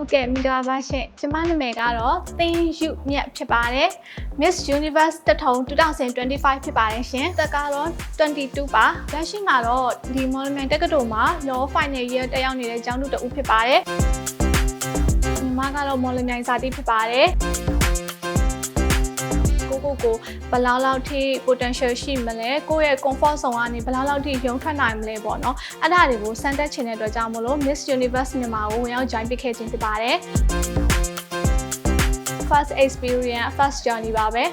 ဟုတ်ကဲ့မင်္ဂလာပါရှင်ကျမနာမည်ကတော့သင်းယူမြတ်ဖြစ်ပါတယ် Miss Universe တထုံ2025ဖြစ်ပါတယ်ရှင်တက်ကတော့22ပါလက်ရှိမှာတော့ဒီ Monument တက္ကသိုလ်မှာ Law Final Year တက်ရောက်နေတဲ့ကျောင်းသူတဦးဖြစ်ပါတယ်ညီမကတော့မော်လမြိုင်စာတိဖြစ်ပါတယ် ကိုကိုကိုဘယ်လောက်လောက်ထိ potential ရှိမလဲကိုယ့်ရဲ့ comfort zone ကနေဘယ်လောက်လောက်ထိရုံထွက်နိုင်မလဲပေါ့နော်အဲ့ဒါတွေကိုစမ်းသပ်ချင်တဲ့အတွက်ကြောင့်မလို့ Miss Universe မြန်မာကိုဝင်ရောက် join ပေးခဲ့ခြင်းဖြစ်ပါတယ် first experience first journey ပါပဲ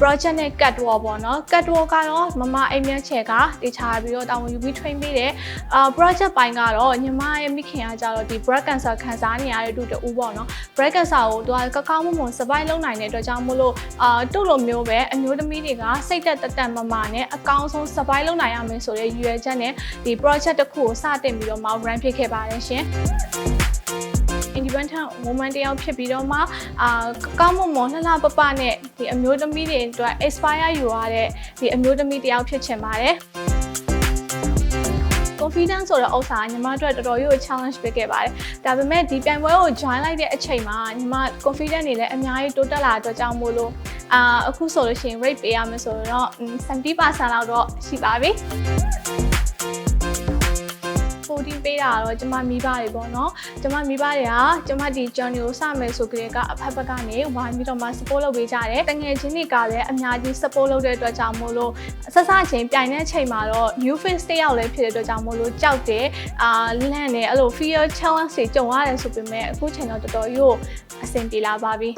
project နဲ့ catwalk ပေါ့နော် catwalk ကတော့မမအိမ်မြတ်ချက်ကတခြားပြီးတော့တာဝန်ယူပြီး train ပေးတယ်အာ project ပိုင်းကတော့ညီမရဲ့မိခင်ကကြတော့ဒီ breast cancer ခံစားနေရတဲ့တူတူပေါ့နော် breast cancer ကိုသူကကောက်ကောက်မွန်မွန် survive လုပ်နိုင်တဲ့အတွက်ကြောင့်မို့လို့အာတို့လိုမျိုးပဲအမျိုးသမီးတွေကစိတ်သက်တက်တက်မမနဲ့အကောင်းဆုံး survive လုပ်နိုင်ရမယ်ဆိုတဲ့ရည်ရွယ်ချက်နဲ့ဒီ project တစ်ခုကိုစတင်ပြီးတော့မှ run ဖြစ်ခဲ့ပါတယ်ရှင် independent woman တယောက်ဖြစ်ပြီးတော့မှအာကောင်းမွန်မွန်လှလှပပနဲ့ဒီအမျိုးသမီးတွေအတွက် inspire ယူရတဲ့ဒီအမျိုးသမီးတယောက်ဖြစ်ချင်ပါတယ် confidence ဆိုတဲ့ဥစ္စာကညီမတို့တော်တော်ကြီးကို challenge ပေးခဲ့ပါတယ်။ဒါပေမဲ့ဒီပြိုင်ပွဲကို join လိုက်တဲ့အချိန်မှာညီမ confidence တွေလည်းအများကြီးတိုးတက်လာတဲ့အတွက်ကြောင့်မို့လို့အာအခုဆိုလို့ရှိရင် rate ပေးရမယ်ဆိုတော့70%လောက်တော့ရှိပါပြီ။ 14ပေးတာတော့ကျမမိဘတွေပေါ့နော်ကျမမိဘတွေကကျမဒီ journey ကိုစမယ်ဆိုကြတဲ့ကအဖက်ဘက်ကနေဝိုင်းပြီးတော့မှ support လုပ်ပေးကြတယ်တငယ်ချင်းတွေကလည်းအများကြီး support လုပ်တဲ့အတွက်ကြောင့်မို့လို့ဆက်စချင်းပြိုင်တဲ့ချိန်မှာတော့ new face တစ်ယောက်လည်းဖြစ်တဲ့အတွက်ကြောင့်မို့လို့ကြောက်တယ်အာလန့်တယ်အဲ့လို fear challenge တွေကြုံရတယ်ဆိုပေမဲ့အခုချိန်တော့တော်တော်ကြီးကိုအဆင်ပြေလာပါပြီ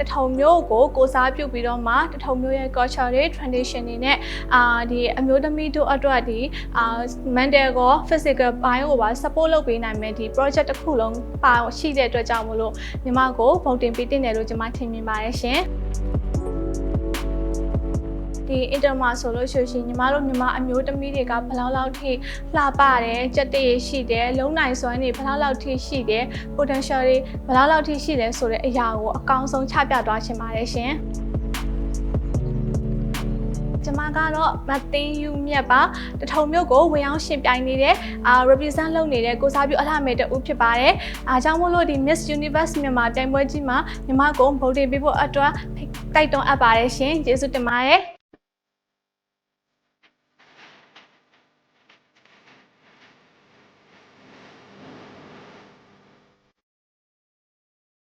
တထုံမျိုးကိုကိုစားပြုတ်ပြီးတော့မှတထုံမျိုးရဲ့ culture တွေ tradition တွေနဲ့အာဒီအမျိုးသမီးတို့အတွက်ဒီအာ mental ကို physical ဘိုင်းကိုပါ support လုပ်ပေးနိုင်မယ်ဒီ project တစ်ခုလုံးပါရှိတဲ့အတွက်ကြောင့်မလို့ညီမကိုဗုဒ္ဓင်ပေးတင်တယ်လို့ကျွန်မထင်မြင်ပါတယ်ရှင် ဒီအင်တာမှာဆိုလို့ရှိရင်ညီမတို့ညီမအမျိုးသမီးတွေကဘယ်လောက်လောက်ထိလှပတယ်ကြက်တရရှိတယ်လုံနိုင်စွမ်းတွေဘယ်လောက်လောက်ထိရှိတယ် potential တွေဘယ်လောက်လောက်ထိရှိတယ်ဆိုတဲ့အရာကိုအကောင်းဆုံးချပြသွားချင်ပါတယ်ရှင်ကျမကတော့မသိန်းယူမြတ်ပါတထုံမြို့ကိုဝင်ရောက်ရှင်ပြိုင်နေတဲ့အာ represent လုပ်နေတဲ့ကိုစားပြုအလှမဲ့တူဖြစ်ပါတယ်အားကြောင့်မို့လို့ဒီ Miss Universe မြန်မာပြိုင်ပွဲကြီးမှာညီမကိုဗုဒ္ဓပေးဖို့အတွက်တိုက်တွန်းအပ်ပါတယ်ရှင်ကျေးဇူးတင်ပါတယ်